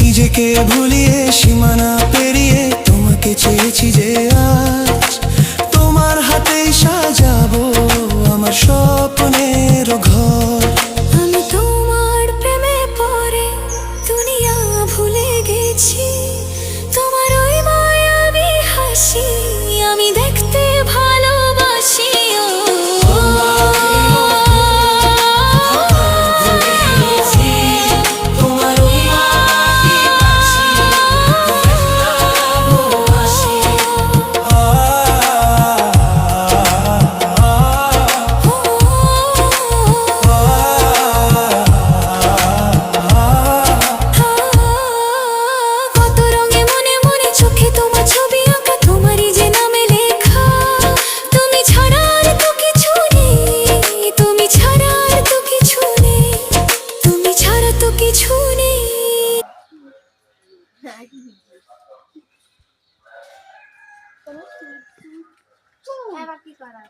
নিজেকে ভুলিয়ে, সীমানা পেরিয়ে তোমাকে চেয়েছি যে আজ তোমার হাতেই সাজাবো আমার স্বপ্নের ঘর। আমি তোমার প্রেমে পড়ে দুনিয়া ভুলে গেছি। কিছু নেই। করা